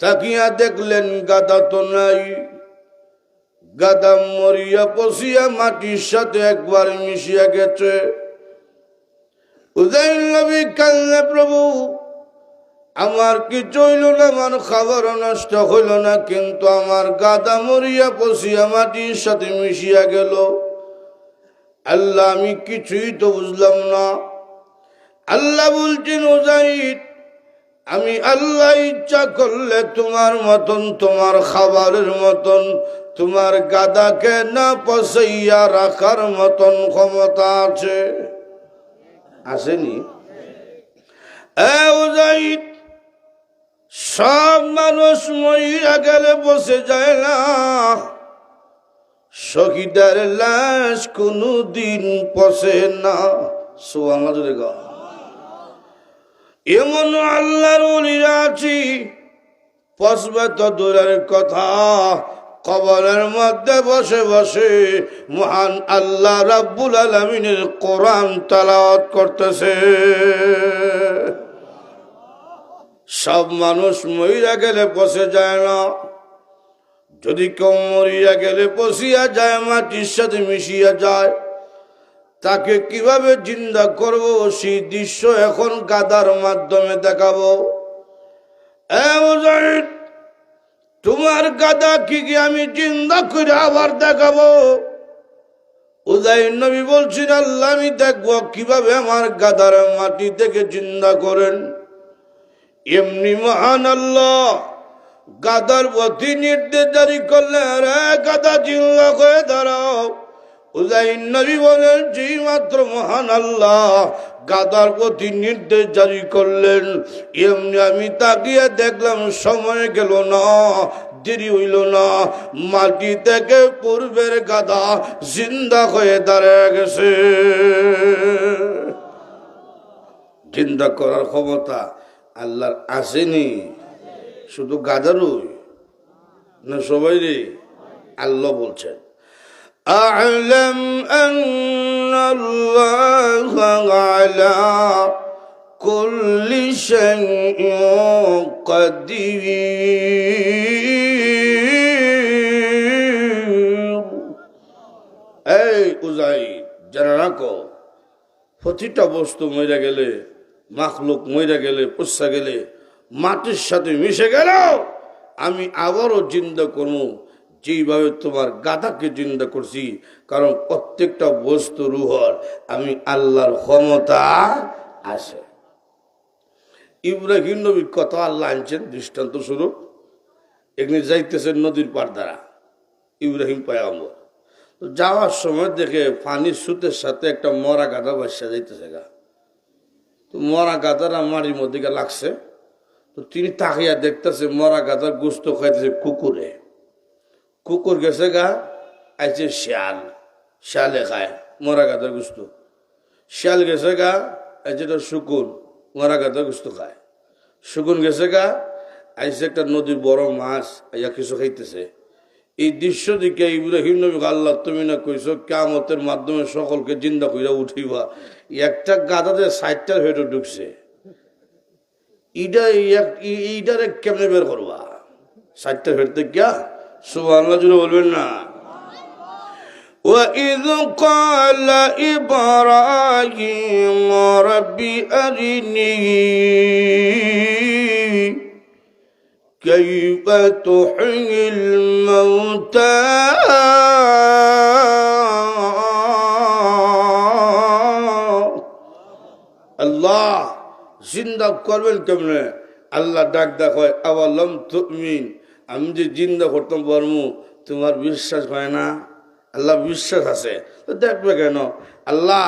তাকিয়া দেখলেন গাদা তো নাই। গাদা মরিয়া পশিয়া মাটির সাথে একবার মিশিয়া গেছে। উদয় নবী কান্না প্রভু, আমার কিছু হইল না? আমার খাবার নষ্ট হইল না, কিন্তু আমার গাদা মরিয়া পশিয়া মাটির সাথে মিশিয়া গেল। আল্লাহ, আমি কিছুই তো বুঝলাম না। আল্লাহ বলছেন ওজাইদ আমি আল্লাহ ইচ্ছা করলে তোমার মতন, তোমার খাবারের মতন, তোমার গাদাকে না পসাইয়া রাখার মতন ক্ষমতা আছে। আসেনি? সব মানুষ মরিয়া গেলে বসে যায় না। শহীদের লাশ কোনো দিন পসে না। সোয়াঙ্গা যদি গা এমন আল্লাহর আছি। পশবে তো দূরের কথা, কবরের মধ্যে বসে বসে মহান আল্লাহ রাব্বুল আলমিনের কোরআন তালাওয়াত করতেছে। সব মানুষ মহিলা গেলে বসে যায় না। যদি কেউ মরিয়া গেলে বসিয়া যায়, মাটির সাথে মিশিয়া যায়। তাকে কীভাবে জিন্দা করব? সেই দৃশ্য এখন গাদার মাধ্যমে দেখাবো। তোমার গাদা কি কি আমি জিন্দা করে আবার দেখাবো? উদয় নবী বলছেন, আল্লাহ, আমি দেখব কীভাবে আমার গাদার মাটি থেকে জিন্দা করেন। এমনি মহান আল্লাহ, গাদার প্রতি নির্দেশ জারি করলে, আরে গাদা, জিন্দা করে দাঁড়াও। উজাইন নবী বলেন যে মাত্র মহান আল্লাহ গাদার প্রতি নির্দেশ জারি করলেন, এমনি আমি তাকিয়ে দেখলাম সময় গেল না, দেরি হইল না। মাটি থেকে পূর্বের গাদা জিন্দা হয়ে দাঁড়িয়ে গেছে। জিন্দা করার ক্ষমতা আল্লাহর আসেনি। শুধু গাদারুই না সবাই রে আল্লাহ বলছেন। أعلم أن الله على كل شيء قدير এই উজাই জানা রাখো প্রতিটা বস্তু মরে গেলে মাখলুক মরে গেলে পুষা গেলে মাটির সাথে মিশে গেল আমি আবারও চিন্তা করবো যেইভাবে তোমার গাদাকে চিন্তা করছি, কারণ প্রত্যেকটা বস্তু রুহর, আমি আল্লাহর ক্ষমতা আছে। ইব্রাহিম নবীর কথা আল্লাহ আনছেন, দৃষ্টান্ত স্বরূপ। এখানে যাইতেছেন নদীর পার দ্বারা, ইব্রাহিম পায়াম্বর তো যাওয়ার সময় দেখে পানির সুতের সাথে একটা মরা গাদা বাসা যাইতেছে গা। তো মরা গাদারা মাটির মধ্যে লাগছে। তো তিনি তাকিয়া দেখতেছে মরা গাদার গুস্ত খাইতেছে কুকুরে। কুকুর গেছে গা, আইছে শিয়াল। শিয়ালে খায় মরা গাদার গুস্ত। শিয়াল গেছে গা, আইছে একটা শুকুন মরা গাদার গুস্ত খায়। শুকুন গেছে গা, আইছে একটা নদীর বড় মাছ আইয়া কিছু খাইতেছে। এই দৃশ্য দিকে ইব্রাহিম নবী আল্লাহ, তুমি না কইছো কেমতের মাধ্যমে সকলকে জিন্দা কইরা উঠিবা একটা গাদাতে ষাটটা হেঁটে ঢুকছে। ইটা ইটারে কেমনে বের করবা? ষাটটা হেঁটতে গিয়া সুবহানাল্লাহ জুড়ে বলবেন না وإذ قال إبراهيم رب أرني كيف تحيي الموتى আল্লাহ জিন্দা করবেন কেমনে আল্লাহ ডাক ডাক হয় আওয়ালম তুমিন আমি যে জিন্দা করতাম বর্ম তোমার বিশ্বাস হয় না আল্লাহ বিশ্বাস আছে তো দেখবে কেন আল্লাহ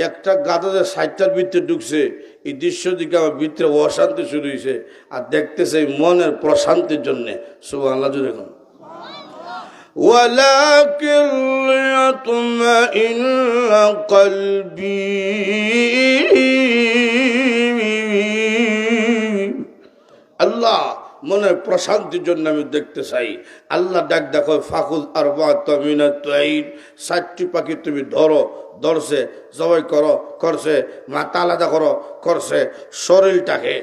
একটা গাদাতে ষাটটার ভিতরে ঢুকছে এই দৃশ্য দিকে আমার ভিতরে অশান্তি শুরু হয়েছে আর দেখতেছে এই মনের প্রশান্তির জন্যে শুভ আল্লাহ জুড়ে এখন ولكن ليطمئن قلبي মনের প্রশান্তির জন্য আমি দেখতে চাই। আল্লাহ ডাক দেখো, ফাকুল আর ষাটটি পাখি তুমি ধরো, ধরছে, জবাই করো, করছে, মাথা আলাদা করো, করছে, শরীরটাকে।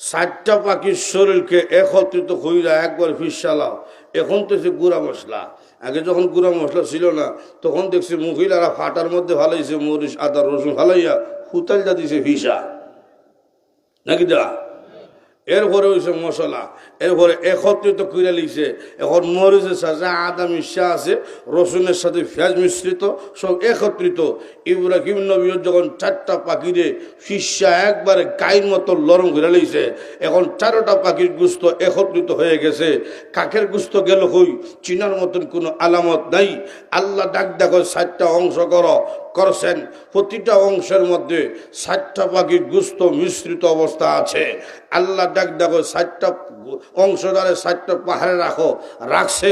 ষাটটা পাখির শরীরকে একত্রিত হইরা একবার ফিসালাও এখন তো সে গুঁড়া মশলা। আগে যখন গুঁড়া মশলা ছিল না, তখন দেখছি মহিলারা ফাটার মধ্যে ভালাইছে মরিচ, আদা, রসুন ভালাইয়া হুতাল যা দিছে ভিসা নাকি দা? এরপরে হয়েছে মশলা, এরপরে একত্রিত করে লিখছে, এখন মরিচের সাথে আদা মিশা আছে, রসুনের সাথে পেঁয়াজ মিশ্রিত, সব একত্রিত। ইব্রাহিম নবীর যখন চারটা পাখিরে ফিসা একবারে গায়ের মতো লরম করে লিখছে, এখন চারোটা পাখির গুস্ত একত্রিত হয়ে গেছে। কাকের গুস্ত গেল হই চিনার মতন কোনো আলামত নাই। আল্লাহ ডাক দেখো চারটা অংশ করো। করছেন। প্রতিটা অংশের মধ্যে ষাটটা পাখির গুস্ত মিশ্রিত অবস্থা আছে। আল্লাহ ডাক দেখো, ষাটটা দ্বারা ষাটটা পাহাড়ে রাখো, রাখছে।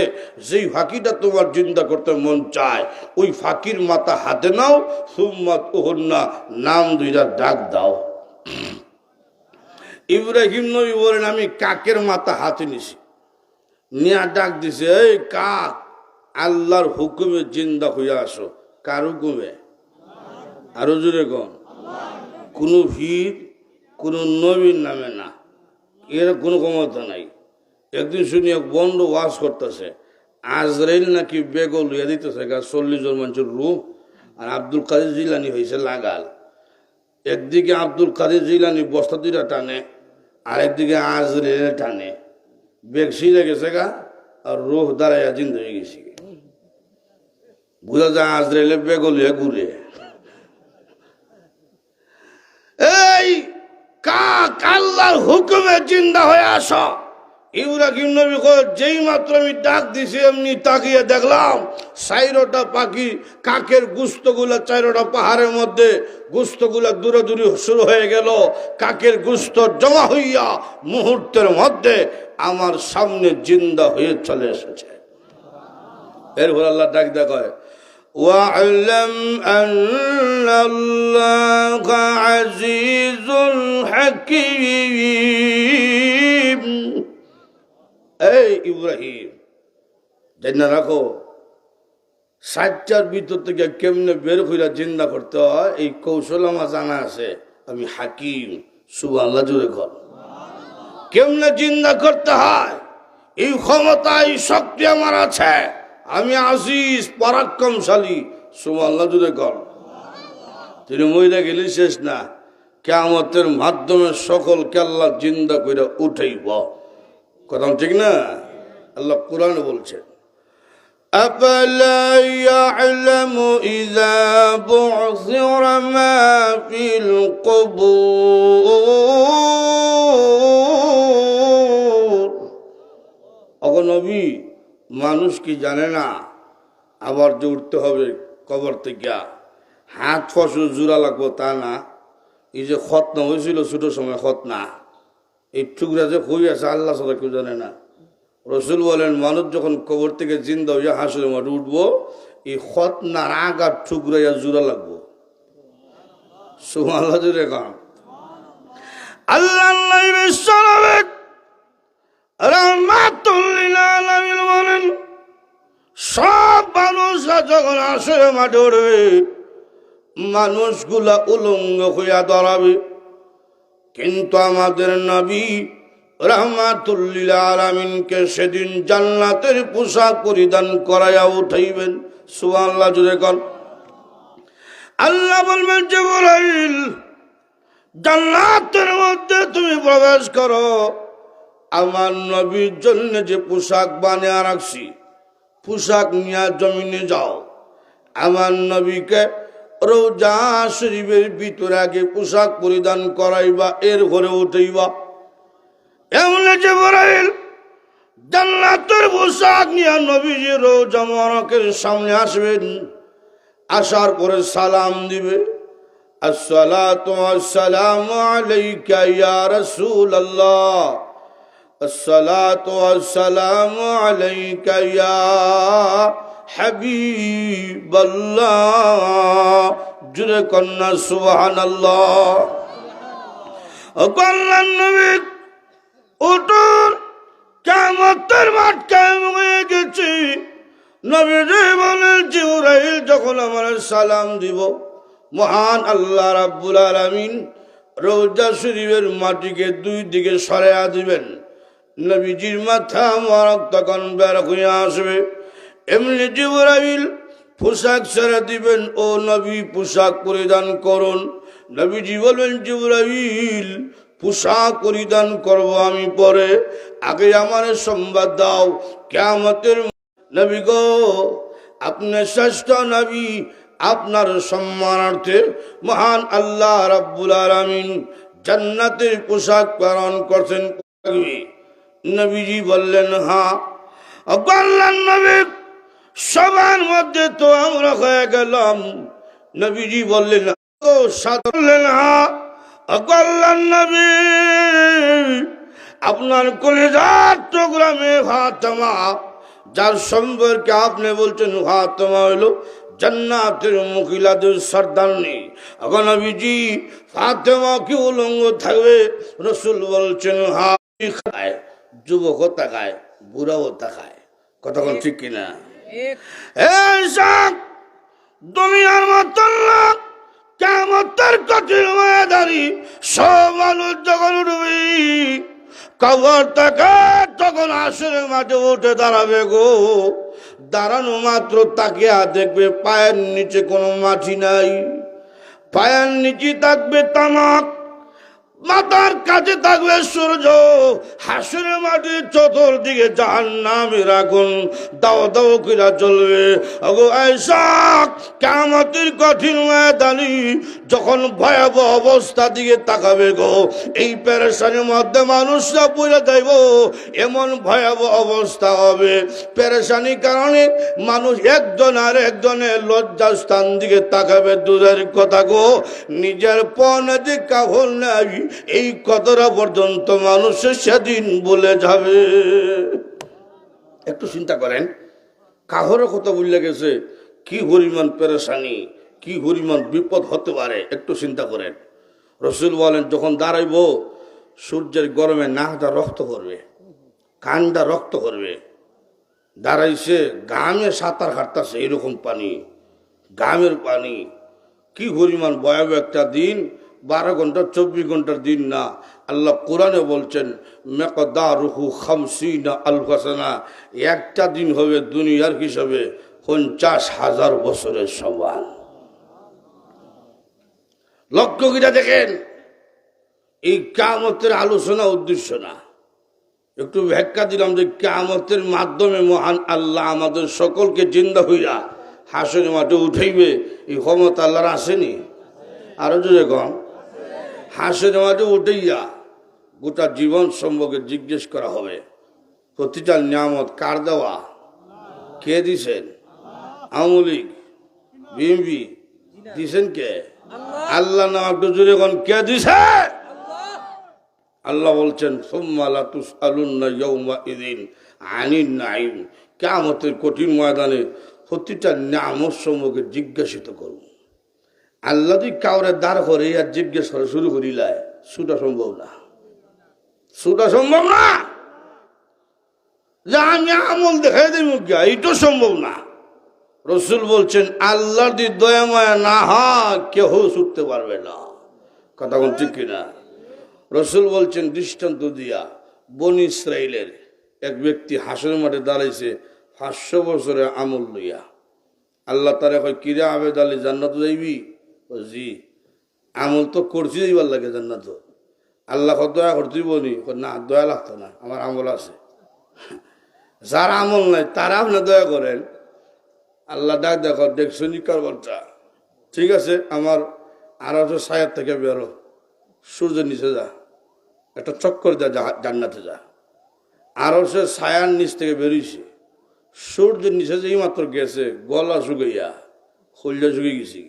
যেই ফাঁকিটা তোমার চিন্তা করতে মন চায়, ওই ফাঁকির মাথা হাতে নাও সুম্মাত ওহন্না নাম দুইটা ডাক দাও। ইব্রাহিম নবী বলেন, আমি কাকের মাথা হাতে নিছি? নিয়া ডাক দিছে, এই কাক, আল্লাহর হুকুমে জিন্দা হইয়া আসো। কার হুকুমে? আরও জোরে কন। কোনো ভিড় কোনো নবীর নামে না। এর কোনো ক্ষমতা নাই। একদিন শুনি এক বন্ড ওয়াজ করতেছে। আজরাইল নাকি বেগল লইয়া দিতেছে গা, চল্লিশ জন মানুষের রূপ আর আব্দুল কাদের জিলানি হয়েছে লাগাল। একদিকে আব্দুল কাদের জিলানি বস্তা দুইটা টানে আর একদিকে আজরাইল টানে। বেগ সিরে গেছে গা, আর রোহ দাঁড়াইয়া জিন্দ হয়ে গেছে। বুঝা যায় আজরাইলে বেগল হয়ে ঘুরে এই কাক আল্লাহর হুকুমে জিন্দা হয়ে আসো। ইব্রাহিম নবী যেই মাত্র আমি ডাক দিছি, এমনি তাকিয়ে দেখলাম চাইরোটা পাখি কাকের গুস্তগুলা চাইরোটা পাহাড়ের মধ্যে, গুস্তগুলা দূরে দূরে শুরু হয়ে গেল। কাকের গুস্ত জমা হইয়া মুহূর্তের মধ্যে আমার সামনে জিন্দা হয়ে চলে এসেছে। এরপর আল্লাহ ডাক দেখায় واعلم أن الله عزيز حكيم এই ইব্রাহিম জানা রাখো সাতটার ভিতর থেকে কেমনে বের হইয়া জিন্দা করতে হয় এই কৌশল আমার জানা আছে আমি হাকিম সুব আল্লাহ জুড়ে কর কেমনে জিন্দা করতে হয় এই ক্ষমতা এই শক্তি আমার আছে আমি আজিজ পরাক্রমশালী সুব আল্লাহ জুড়ে কর তিনি মহিলা গেলে শেষ না কেমতের মাধ্যমে সকল আল্লাহ জিন্দা করে উঠাইব কথা ঠিক না আল্লাহ কোরআন বলছেন أفلا يعلم إذا بعثر ما في القبور মানুষ কি জানে না? আবার যে উঠতে হবে কবর থেকে। হাত ফসল জোড়া লাগবো তা না। এই যে খতনা হয়েছিল ছোট সময় খতনা। এই টুকরা যে হয়ে আছে, আল্লাহ সাদা কেউ জানে না। রসুল বলেন, মানুষ যখন কবর থেকে জিন্দা হইয়া হাসুর মাঠে উঠবো, এই খতনার আগার টুকরাইয়া জোড়া লাগবো। সুমাল্লা আল্লাহ সব মানুষরা যখন আসরে মাঠে উঠবে, মানুষগুলা উলঙ্গ হইয়া দাঁড়াবে। কিন্তু আমাদের নবী রহমাতুল্লিল আলামিনকে সেদিন জান্নাতের পোশাক পরিধান করাইয়া উঠাইবেন। সুআল্লাহ জুড়ে কর আল্লাহ বলবেন যে বলাইল জান্নাতের মধ্যে তুমি প্রবেশ করো। আমার নবীর জন্য যে পোশাক বানিয়ে রাখছি পোশাক নিয়ে জমিনে যাও। আমার নবীকে রোজা শরীফের ভিতরে আগে পোশাক পরিধান করাইবা, এর ঘরে উঠাইবা। এমন যে বরাইল জান্নাতের পোশাক নিয়ে নবীজি রোজা মরকের সামনে আসবেন, আসার পরে সালাম দিবে। আসসালামু আলাইকা ইয়া রাসূলুল্লাহ। الصلاة والسلام عليك يا حبيب الله جل كنا سبحان الله وقال النبي উঠুন কেমতের মাঠ কায়েম হয়ে গেছে নবীজি বলেন জিবরাইল যখন আমার সালাম দিব মহান আল্লাহ রাব্বুল আলামিন রৌজা শরীফের মাটিকে দুই দিকে সরাইয়া দিবেন নবীজির মাথা মারক তখন বের হয়ে আসবে। এমনি জিবরাইল পোশাক ছেড়ে দিবেন, ও নবী পোশাক পরিধান করুন। নবীজি বলবেন, জিবরাইল, পোশাক পরিধান করব আমি পরে। আগে আমার সংবাদ দাও কেমতের নবী গো, আপনি শ্রেষ্ঠ নবী, আপনার সম্মানার্থে মহান আল্লাহ রাব্বুল আলামিন জান্নাতের পোশাক প্রেরণ করছেন। নবীজি বললেন হ্যাঁ। বললেন, নবী, সবার মধ্যে তো আমরা হয়ে গেলাম। নবীজি বললেন, ও সাথে বললেন হ্যাঁ। বললেন, নবী, আপনার কলেজার প্রোগ্রামে ফাতেমা, যার সম্পর্কে আপনি বলছেন, ফাতেমা হইল জান্নাতের মহিলাদের সর্দারনি। এখন নবীজি, ফাতেমা কি উলঙ্গ থাকবে? রসুল বলছেন হা খায়। যুবকও তাকায় বুড়াও তাকায়। কতক্ষণ ঠিক কিনা? দুনিয়ার মতন লোক কেমতের কঠিন ময়দানি সব মানুষ যখন উঠবি কবর তখন মাঠে উঠে দাঁড়াবে গো। দাঁড়ানো মাত্র তাকিয়া দেখবে পায়ের নিচে কোনো মাটি নাই। পায়ের নিচে থাকবে তামাক মাথার কাছে থাকবে সূর্য। হাসুরে মাটির চতুর্দিকে জাহান নামের আগুন দাও দাও কিরা চলবে। আইসাক কামতির কঠিন ময়দানি যখন ভয়াবহ অবস্থা দিকে তাকাবে গো, এই পেরেশানির মধ্যে মানুষরা পুরে যাইব। এমন ভয়াবহ অবস্থা হবে। পেরেশানির কারণে মানুষ একজন আর একজনের লজ্জার স্থান দিকে তাকাবে। দূরের কথা গো, নিজের পনে যে কাহল নাই। এই কতটা পর্যন্ত মানুষের সেদিন বলে যাবে। একটু চিন্তা করেন, কাহরও কথা বললে গেছে, কি পরিমাণ পেরেশানি, কি পরিমাণ বিপদ হতে পারে, একটু চিন্তা করেন। রসুল বলেন, যখন দাঁড়াইব, সূর্যের গরমে নাকটা রক্ত করবে, কানটা রক্ত করবে। দাঁড়াইছে গামে সাঁতার কাটতেছে, এরকম পানি গামের পানি। কি পরিমাণ ভয়াবহ একটা দিন বারো ঘণ্টা, চব্বিশ ঘণ্টার দিন না। আল্লাহ কোরআনে বলছেন, মেকদারুহু খামসিনা আলফাসানা। একটা দিন হবে দুনিয়ার হিসাবে পঞ্চাশ হাজার বছরের সমান। লক্ষ্য কিটা দেখেন, এই কামতের আলোচনা উদ্দেশ্য না। একটু ব্যাখ্যা দিলাম যে কামতের মাধ্যমে মহান আল্লাহ আমাদের সকলকে জিন্দা হইয়া হাসনে মাঠে উঠাইবে, এই ক্ষমতা আল্লাহর আসেনি। আরও জোরে হাসনে মাঠে উঠাইয়া গোটা জীবন সম্পর্কে জিজ্ঞেস করা হবে। প্রতিটা নিয়ামত কার দেওয়া? কে দিছেন? আমলিক বিএমপি দিছেন কে? আল্লাহ নাম একটু জোরে কন, কে দিছে? আল্লাহ বলছেন সোম্মালা তুস আলুন্না ইয়ৌমা ইদিন আনিন নাইম কেমতের কঠিন ময়দানে প্রতিটা নামর সম্পর্কে জিজ্ঞাসিত করুন। আল্লাহ তুই কাউরে দাঁড় করে আর জিজ্ঞেস করে, শুরু করিলায় সুটা সম্ভব না। সুটা সম্ভব না। যে আমি আমল দেখাই দেব এইটা সম্ভব না। রসুল বলছেন, আল্লাহ দি দয়া মায়া না হা কেহ ছুটতে পারবে না। কথা কোন ঠিক কিনা? রসুল বলছেন, দৃষ্টান্ত দিয়া, বন ইসরায়েলের এক ব্যক্তি হাসের মাঠে দাঁড়াইছে, পাঁচশো বছরের আমল লইয়া। আল্লাহ তারা কয়, কিরা আবেদ আলী, জান্নাত যাইবি? জি আমল তো করছি যাইবার লাগে জান্নাত। আল্লাহ দয়া করতেই বলি না? দয়া লাগতো না, আমার আমল আছে। যার আমল নাই, তারা আপনি দয়া করেন। আল্লাহ ডাক দেখো, দেখছ নি কারবারটা? ঠিক আছে, আমার আড়াইশো সায়ার থেকে বেরো সূর্যের নিচে যা, একটা চক্কর যা জান্নাতে যা। সে ছায়ার নিচ থেকে বেরিয়েছে। সূর্যের নিচে যেই মাত্র গেছে, গলা শুকাইয়া শৈল্য শুকিয়ে গেছে।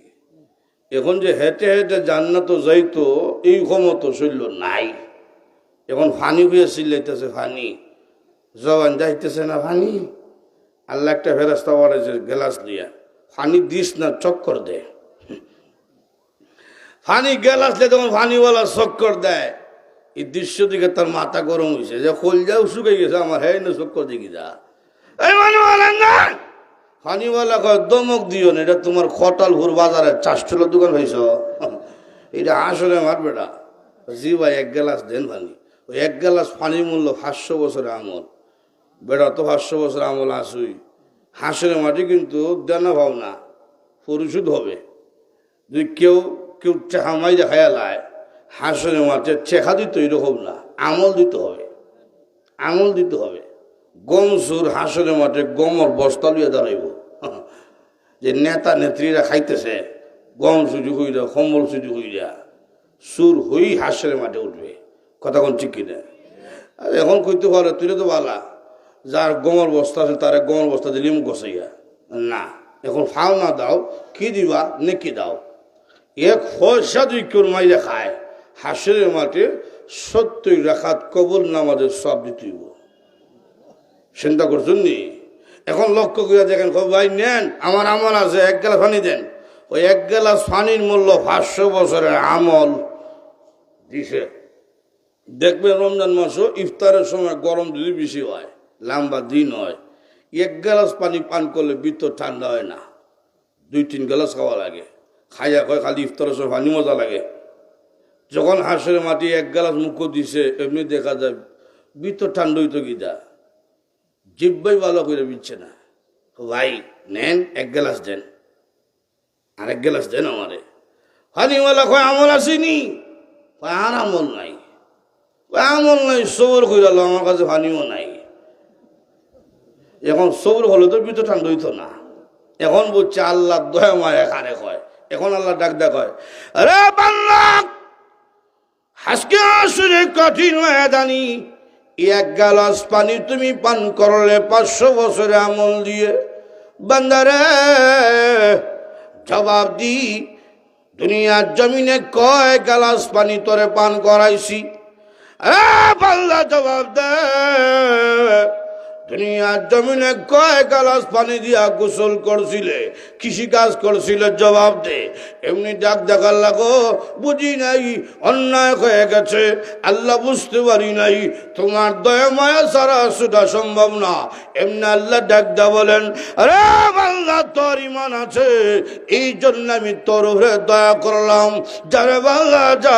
এখন যে হেঁটে হেঁটে জান্নাত যাইতো, এই ক্ষমতা শৈল্য নাই। এখন ফানি হয়ে চিল্লাইতেছে ফানি। জবান যাইতেছে না ফানি। আল্লাহ একটা ফেরাস্তা বাড়াইছে গ্লাস দিয়া ফানি দিস না, চক্কর দে। ফানি গ্লাস দিয়ে তখন ফানিওয়ালা চক্কর দেয়। এই দৃশ্য দিকে তার মাথা গরম হয়েছে যে খোল যাও শুকে গেছে, আমার হ্যাঁ চক্কর দেখি যা। এই ফানিওয়ালা না ফানিওয়ালা কয়, দমক দিও না, এটা তোমার খটাল হুর বাজারে চাষটুলোর দোকান হয়েছ এটা আসলে মারবে না জি ভাই, এক গ্লাস দেন পানি। ওই এক গ্লাস পানির মূল্য পাঁচশো বছরের আমল। বেড়া তো পাঁচশো বছর আমল আসুই হাঁসের মাটি কিন্তু দেনা ভাব না, পরিশোধ হবে। যদি কেউ কেউ চেহামাই দেখায় লায়, হাঁসের মাঠে চেখা দিত এরকম না, আমল দিতে হবে। আমল দিতে হবে। গম সুর হাঁসের মাঠে গমর বস্তা লইয়া দাঁড়াইব। যে নেতা নেত্রীরা খাইতেছে, গম সুজি হইরা কম্বল সুজি হইরা সুর হই হাঁসের মাঠে উঠবে। কথা কোন ঠিক কিনা? আর এখন কইতে পারে তুই তো বালা। যার গমর বস্তা আছে, তার গমর বস্তা দিলিম গসাইয়া না, এখন ফাল না দাও, কি দিবা? নেকি দাও। এক পয়সা দুই কেউ মাইরে খায়। হাঁসের মাঠে সত্যই রাখাত কবল নামাজের সব দিতেইব চিন্তা করছেন নি? এখন লক্ষ্য করে দেখেন ভাই নেন, আমার আমল আছে, এক গ্লাস পানি দেন। ওই এক গ্লাস পানির মূল্য পাঁচশো বছরের আমল দিছে। দেখবেন রমজান মাসও ইফতারের সময় গরম যদি বেশি হয়, লম্বা দিন হয়, এক গ্লাস পানি পান করলে ভিতর ঠান্ডা হয় না। দুই, তিন গ্লাস খাওয়া লাগে। খাইয়া কয় খালি ইফতারের সময় পানি মজা লাগে। যখন হাঁসের মাটি এক গ্লাস মুখ দিছে, এমনি দেখা যায় ভিতর ঠান্ডা হইতো গিদা জিব্বাই ভালো করে দিচ্ছে না। ভাই, নেন, এক গ্লাস দেন। এক গ্লাস দেন আমারে। হানিওয়ালা কয়, আমল আসেনি? আর আমল নাই। আমল নাই, সবর কইরালো আমার কাছে হানিও নাই। এখন সবর হলে তো ভিতর ঠান্ডা হইতো না। এখন বলছে, আল্লাহ দয়া, মায় এখানে কয়? এখন আল্লাহ ডাক ডাক হয় আরে বাল্লা হাসকে আসলে কঠিন ময়দানি এক গ্যালাস পানি তুমি পান করলে পাঁচশো বছরে আমল দিয়ে। বান্দারে, জবাব দি, দুনিয়ার জমিনে কয় গ্যালাস পানি তোরে পান করাইছি? বাল্লা জবাব দে। দুনিয়ার জমিনে কয় গালাস পানি দিয়া গোসল করছিলে কৃষি কাজ করছিলে জবাব দে। এমনি ডাক দেখার লাগো, বুঝি নাই, অন্যায় হয়ে গেছে। আল্লাহ বুঝতে পারি নাই, তোমার দয়া মায়া সারা সেটা সম্ভব না। এমনি আল্লাহ ডাক দা বলেন, আরে আল্লাহ তোর ইমান আছে। এই জন্য আমি তোর উপরে দয়া করলাম। যারে বাল্লা যা।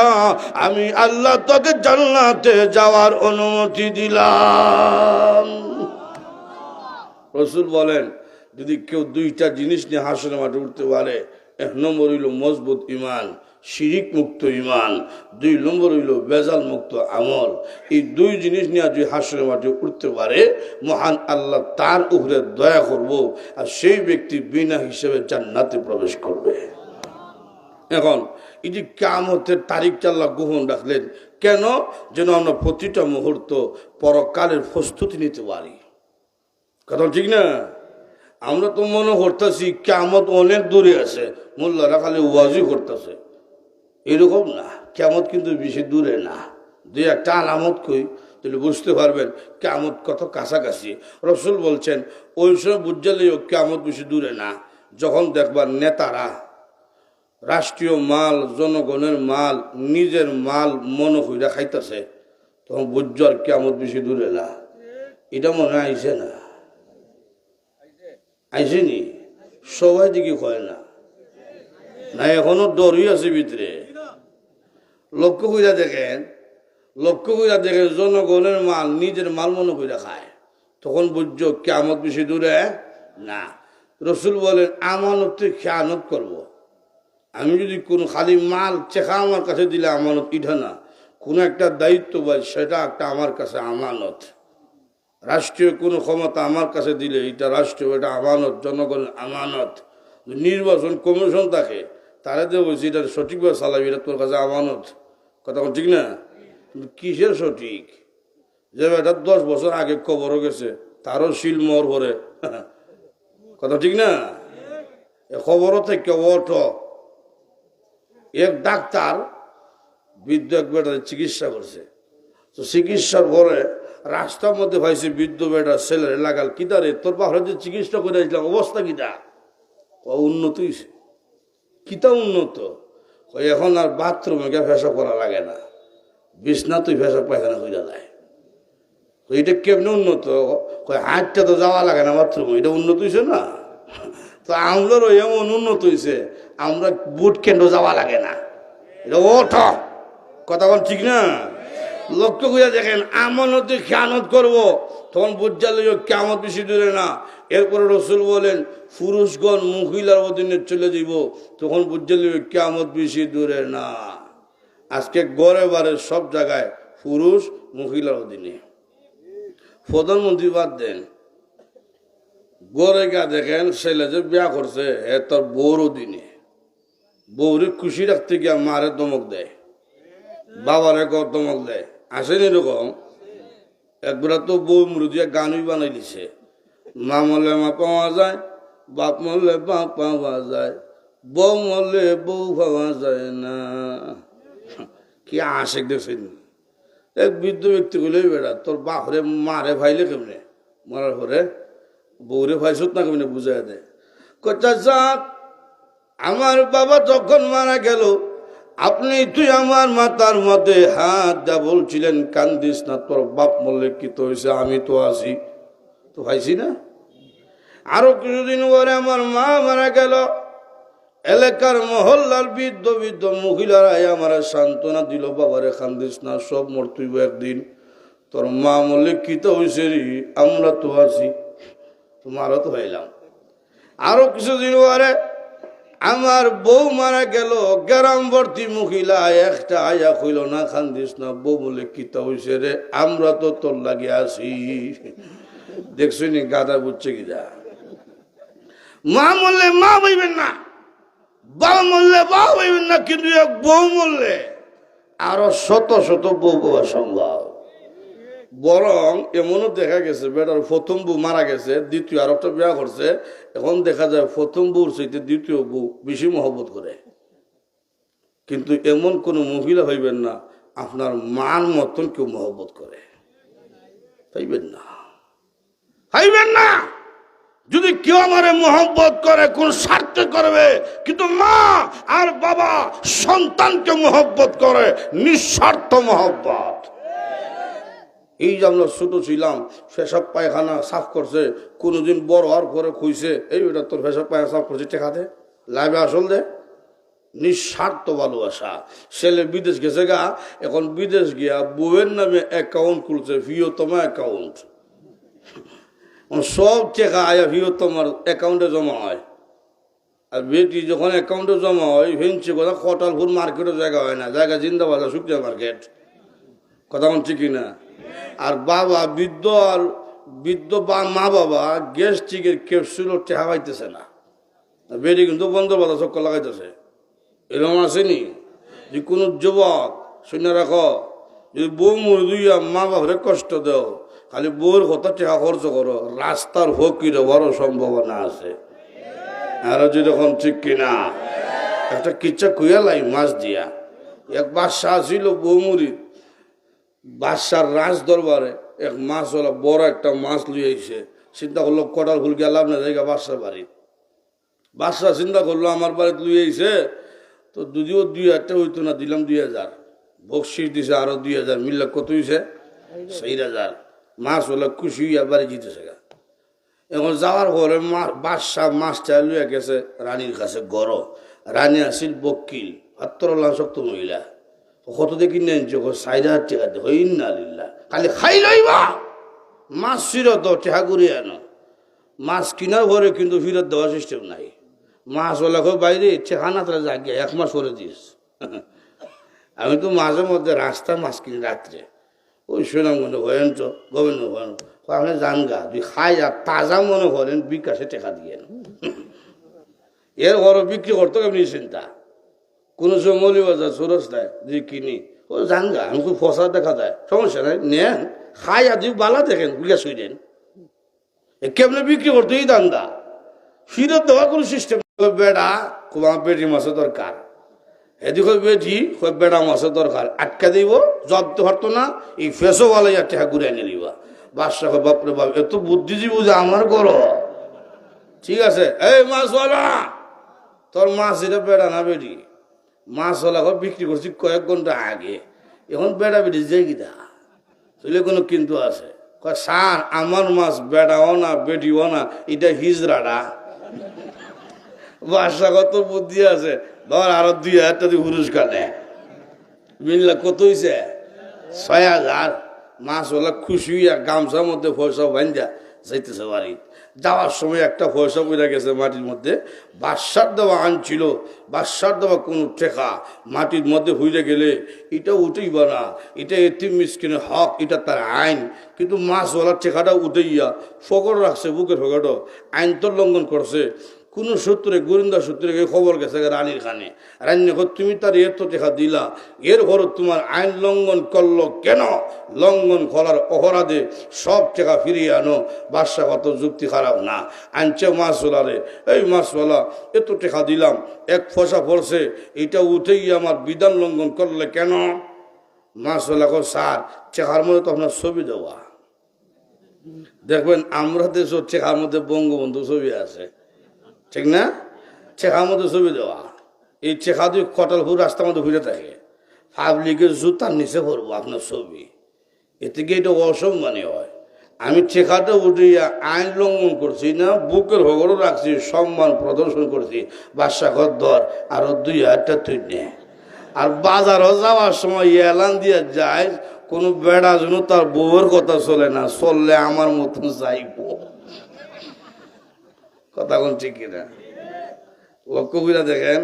আমি আল্লাহ তোকে জান্নাতে যাওয়ার অনুমতি দিলাম। রসুল বলেন, যদি কেউ দুইটা জিনিস নিয়ে হাসনের মাঠে উঠতে পারে, এক নম্বর হইল মজবুত ইমান, শিরিক মুক্ত ইমান, দুই নম্বর হইল বেজাল মুক্ত আমল। এই দুই জিনিস নিয়ে যদি হাসনের মাঠে উঠতে পারে, মহান আল্লাহ তার উপরে দয়া করব আর সেই ব্যক্তি বিনা হিসেবে জান্নাতে প্রবেশ করবে। এখন, এই যে কামতের তারিখটা আল্লাহ গ্রহণ রাখলেন, কেন যেন আমরা প্রতিটা মুহূর্ত পরকালের প্রস্তুতি নিতে পারি? কথা ঠিক না? আমরা তো মনে করতেছি কেমত অনেক দূরে আছে। মোল্লারা খালি ওয়াজি করতেছে। এরকম না। কেমত কিন্তু বেশি দূরে না। দুই একটা আলামত কই, তাহলে বুঝতে পারবেন কেমত কত কাছাকাছি। রসুল বলছেন, ওই সময় বুঝলেও কেমত বেশি দূরে না। যখন দেখবার নেতারা, রাষ্ট্রীয় মাল, জনগণের মাল, নিজের মাল মনে হইরা খাইতেছে, তখন বুঝার কেমত বেশি দূরে না। এটা মনে আইসে না। আইসেনি। সবাই দিকে কয় না। না, এখনও ডরই আছে ভিতরে। লক্ষ্য কইরা দেখেন, লক্ষ্য কইরা দেখেন জনগণের মাল, নিজের মাল মনে কইরা খায়। তখন বুঝছ কেমত বেশি দূরে? না। রসুল বলেন আমানতে খেয়ানত করব। আমি যদি কোনো খালি মাল, চেখা আমার কাছে দিলে আমানত ইঠা না। কোনো একটা দায়িত্ব পাই সেটা একটা আমার কাছে আমানত। রাষ্ট্রীয় কোনো ক্ষমতা আমার কাছে দিলে, এটা রাষ্ট্রীয়, এটা আমানত জনগণের আমানত। নির্বাচন কমিশন থাকে তারা যে বলছি এটা সঠিকভাবে চালাবি এটা তোর কাছে আমানত। কথা ঠিক না? কিসের সঠিক? যে এটা দশ বছর আগে কবরও গেছে, তারও শিল মর ভরে। কথা ঠিক না? খবরও থেকে অট এক ডাক্তার বৃদ্ধ এক চিকিৎসা করছে। তো চিকিৎসার পরে রাস্তার মধ্যে ভাইছে বৃদ্ধ বেটার ছেলের লাগাল কিদারে তোর পাহাড়ে যে চিকিৎসা করে আসলাম, অবস্থা কিটা? ও উন্নত হয়েছে কিতা উন্নত? এখন আর বাথরুমে গিয়ে ফেসা করা লাগে না। বিছনা তুই ফেসা পায়খানা হইয়া যায় এটা কেমনি উন্নত? হাঁটতে তো যাওয়া লাগে না বাথরুমে, এটা উন্নত হয়েছে না? তো আমরারও এমন উন্নত হয়েছে আমরা বুট কেন্দ্র যাওয়া লাগে না। এটা ওঠ। কথা বল ঠিক না? লক্ষ্য করে দেখেন, আমানতে খেয়ানত করব, তখন বুঝালে কেমন বেশি দূরে না। এরপরে রসুল বলেন পুরুষগণ মহিলার অধীনে চলে যাব তখন বুঝালে কেমন বেশি দূরে না। আজকে গড়ে বারে সব জায়গায় পুরুষ মহিলার অধীনে। প্রধানমন্ত্রী বাদ দেন। গড়ে গা দেখেন, ছেলে যে বিয়া করছে, এ তার বউর অধীনে। বউরে খুশি রাখতে গিয়া মারে দমক দেয়। বাবারে কর দমক দেয়। আসেনি এরকম। একবার তো বউ মরুদিয়া গানই বানাই দিছে। মা মরলে মা পাওয়া যায়, বাপ মরলে বাপ পাওয়া যায়, বউ মরলে বউ পাওয়া যায় না। কি আশেক দেখছেন এক বৃদ্ধ ব্যক্তি গুলো বেড়া তোর বাপরে, মারে ভাইলে কেমনে? মরার পরে বউরে ভাইছত না কেমনে বুঝাই দেয় কচা যাক, আমার বাবা যখন মারা গেল আপনি তুই আমার মাতার মধ্যে হাত যা বলছিলেন, কান্দিস না, তোর বাপ মরলে কি তো হয়েছে? আমি তো আছি। তো ভাইছি না? আরও কিছুদিন পরে আমার মা মারা গেল। এলাকার মহল্লার বৃদ্ধ বৃদ্ধ মহিলারা আমার সান্ত্বনা দিল, বাবারে, কান্দিস না, সব মরতুইব একদিন। তোর মা মরলে কি তো হয়েছে আমরা তো আছি। তোমারও তো হইলাম। আরও কিছুদিন পরে আমার বউ মারা গেল, গ্রামবর্তী মহিলা, একটা আয়া কইল, না খান্দিস না, বউ বলে কিতা হইছে রে? আমরা তো তোর লাগে আছি। দেখছি নি গাদা বুঝছে কি যা? মা মরলে মা বইবেন না বাবা মরলে বাবা বইবেন না, কিন্তু এক বউ মরলে আরও শত শত বউ বাবা সম্ভব। বরং এমনও দেখা গেছে, বেটার প্রথম বউ মারা গেছে, দ্বিতীয় আর একটা বিয়া করছে, এখন দেখা যায় প্রথম বউর চাইতে দ্বিতীয় বউ বেশি মহব্বত করে। কিন্তু এমন কোনো মহিলা হইবেন না, আপনার মান মতন কেউ মহব্বত করে। হইবেন না। হইবেন না! যদি কেউ আমারে মহব্বত করে, কোন স্বার্থে করবে, কিন্তু মা আর বাবা সন্তানকে মহব্বত করে, নিঃস্বার্থ মহব্বত। এই যে আমরা ছোট ছিলাম পেশাব পায়খানা সাফ করছে, কোনোদিন বড় হওয়ার পরে খুঁজছে, এই ওটা তোর পেশাব পায়খানা সাফ করছে, টেকা দে, লাইভে আসল দে। নিঃস্বার্থ ভালোবাসা। ছেলে বিদেশ গেছে গা, এখন বিদেশ গিয়া বউয়ের নামে অ্যাকাউন্ট খুলছে প্রিয়তম অ্যাকাউন্ট সব টেকা আয়া প্রিয়তমার অ্যাকাউন্টে জমা হয়। আর বেটি যখন অ্যাকাউন্টে জমা হয় ভেঞ্চি কথা কটালপুর মার্কেটের জায়গা হয় না, জায়গা জিন্দাবাজার শুকিয়া মার্কেট কথা কি না? আর বাবা বৃদ্ধ আর বৃদ্ধ বা মা বাবা গ্যাস্ট্রিকের ক্যাপসুলও টেহা পাইতেছে না বেটি কিন্তু বন্ধ বাধা চক্কর লাগাইতেছে। এরকম আসেনি যে কোনো যুবক, শুনে রাখো, যদি বউ মরে দুইয়া মা বাবারে কষ্ট দেও, খালি বউর কথা টেকা খরচ করো, রাস্তার হকির বড় সম্ভাবনা আছে। আর যদি এখন ঠিক কিনা, একটা কিচ্ছা কুয়া লাই মাছ দিয়া। এক বাদশাহ ছিল বৌমুরি বাদশার রাজ দরবারে এক মাছ হলো বড় একটা মাছ লুই আইছে। চিন্তা করল কটার ফুল গেলাম না জায়গা বাদশার বাড়ি। বাদশাহ চিন্তা করল, আমার বাড়িতে লুই আইছে, তো যদিও দুই হাজারটা হইতো না, দিলাম দুই হাজার। বকশিস দিছে আরও দুই হাজার মিললে কত হইছে? সেই হাজার। মাছ হলে খুশি হইয়া বাড়ি জিতেছে গা। এখন যাওয়ার পরে বাদশাহ মাছটা লুয়ে গেছে রানীর কাছে গড় রানী আসিল বকিল আত্মর শক্ত মহিলা। কত দেখি নেন যখন সাইড হাজার টাকা দেবো ইন্না লিল্লা খালি খাই লইবা। মাছ ফিরত টেহা করে আনো। মাছ কিনার পরে কিন্তু ফিরত দেওয়ার সিস্টেম নাই। মাছ ওলা খুব বাইরে টেহা না তাহলে জাগে এক মাস পরে দিস। আমি তো মাঝে মধ্যে রাস্তা মাছ কিনি রাত্রে। ওই সুনাম মনে করেন তো, গোবিন্দ করেন আপনি জান গা, তুই খাই যা তাজা মনে করেন, বিকাশে টেকা দিয়ে এর ঘর বিক্রি করতো কেমনি চিন্তা। কোনো সময় মৌলিবাজার সুরস্তায় যে কিনি ও জান গা আমি ফসা দেখা যায় সমস্যা নাই, নেন, খাই আর দুই বালা দেখেন, বিকাশ হয়ে দেন কেমনে বিক্রি করতো এই দান্দা? ফিরত দেওয়ার কোনো সিস্টেম বেড়া আমার বেটি মাছের দরকার। এদিকে বেটি বেড়া মাছের দরকার। আটকা দিব, জব্দ পারতো না, এই ফেসো বলে টেহা ঘুরে এনে দিবা। বাদশাহ বাপরে বাপ, এত বুদ্ধিজীবী যে আমার করো ঠিক আছে? এই মাছওয়ালা, তোর মাছ এটা বেড়া না বেটি। মাছওয়ালা ঘর বিক্রি করছি কয়েক ঘণ্টা আগে। এখন বেড়া বেটি যে গিদা তুলে কোনো কিন্তু আছে। কয় স্যার আমার মাছ বেড়াও না বেটিও না এটা হিজড়াটা বাসাগত বুদ্ধি আছে। ধর আরও দুই হাজার টাকা পুরস্কার নেয় মিল্লা কত হয়েছে ছয় হাজার মাছ ওলা খুশি হইয়া গামছার মধ্যে পয়সা বান্ধা যাইতেছে বাড়ি যাওয়ার সময় একটা পয়সা পড়ে গেছে মাটির মধ্যে। বাদশার দেওয়া আনছিল বাদশার দেওয়া কোনো ঠেকা মাটির মধ্যে হইলে গেলে এটা উঠেইবা না, এটা এতিম মিসকিনের হক, এটা তার আইন। কিন্তু মাছ মাছওয়ালার টেকাটা উঠেইয়া ফকর রাখছে বুকের ফকরও আইন তো লঙ্ঘন করছে। কোনো সূত্রে গোরিন্দা সূত্রে খবর গেছে রানীর খানে রানী তুমি তার এর দেখা দিলা। এর ঘর তোমার আইন লঙ্ঘন করল কেন? লঙ্ঘন করার অপরাধে সব টাকা ফিরিয়ে আনো। বাদশা কত যুক্তি খারাপ না। আনছে মাছওয়ালারে, এই মাছওয়ালা এত টাকা দিলাম। এক ফসা পড়ছে। এটা উঠেই আমার বিধান লঙ্ঘন করলে কেন? মাছওয়ালা কো স্যার চেহার মধ্যে তো আপনার ছবি দেওয়া। দেখবেন, আমরা দেশও চেহার মধ্যে বঙ্গবন্ধু ছবি আছে। ঠিক না? চেখার মধ্যে ছবি দেওয়া। এই চেখা দুই কটালপুর রাস্তার মধ্যে ঘুরে থাকে। পাবলিকের জুতার নিচে পড়ব আপনার ছবি। এতে কি এটা অসম্মানী হয়? আমি চেখাটা উঠিয়া আইন লঙ্ঘন করছি না, বুকের হগরও রাখছি, সম্মান প্রদর্শন করছি বাদশা ঘর ধর আরও দুই হাজারটা তুই নে আর বাজারও যাওয়ার সময় এলান দিয়ে যায়, কোনো বেড়া যেন তার বউয়ের কথা চলে না, চললে আমার মতন যাইবো। কথা কোন ঠিক কিনা? লক্ষ্য করে দেখেন,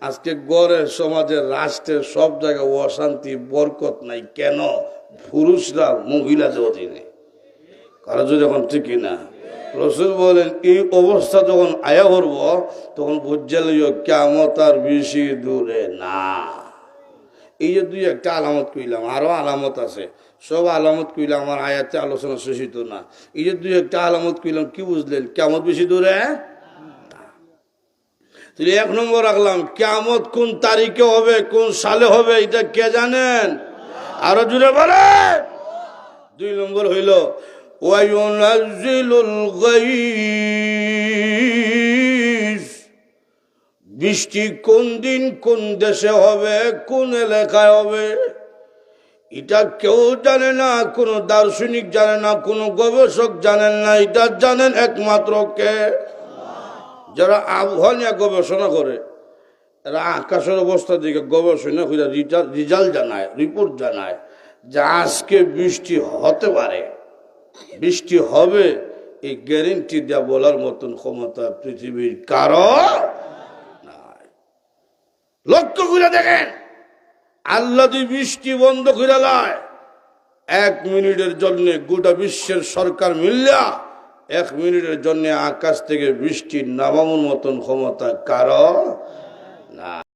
আজকে গড়ের সমাজের রাষ্ট্রের সব জায়গায় অশান্তি, বরকত নাই। কেন? পুরুষরা, মহিলাদের অধীনে। কারও যদি এখন ঠিক না রসুল বলেন, এই অবস্থা যখন আয়া করব, তখন বুঝে লইও কেমত আর বেশি দূরে না। এই যে দুই একটা আলামত কইলাম, আরও আলামত আছে। সব আলামত কইলাম আমার আয়াতে আলোচনা শেষ হইতো না। এই যে দুই একটা আলামত কইলাম, কি বুঝলেন? কেমত বেশি দূরে? এক নম্বর রাখলাম কেমত কোন তারিখে হবে, কোন সালে হবে, এটা কে জানেন? আরও জুড়ে বলে। দুই নম্বর হইল বৃষ্টি কোন দিন কোন দেশে হবে, কোন এলাকায় হবে? এটা কেউ জানে না, কোনো দার্শনিক জানে না, কোনো গবেষক জানেন না, এটা জানেন একমাত্র কে? যারা আবহাওয়া নিয়ে গবেষণা করে, এরা আকাশের অবস্থা দিকে গবেষণা করে রিজাল্ট জানায়, রিপোর্ট জানায় যে আজকে বৃষ্টি হতে পারে। বৃষ্টি হবে, এই গ্যারেন্টি দেওয়া বলার মতন ক্ষমতা পৃথিবীর কারণ লক্ষ্য করে দেখেন। আল্লাহ যদি বৃষ্টি বন্ধ করে লয় এক মিনিটের জন্যে গোটা বিশ্বের সরকার মিললা, এক মিনিটের জন্য আকাশ থেকে বৃষ্টি নামানোর মতন ক্ষমতা কারও না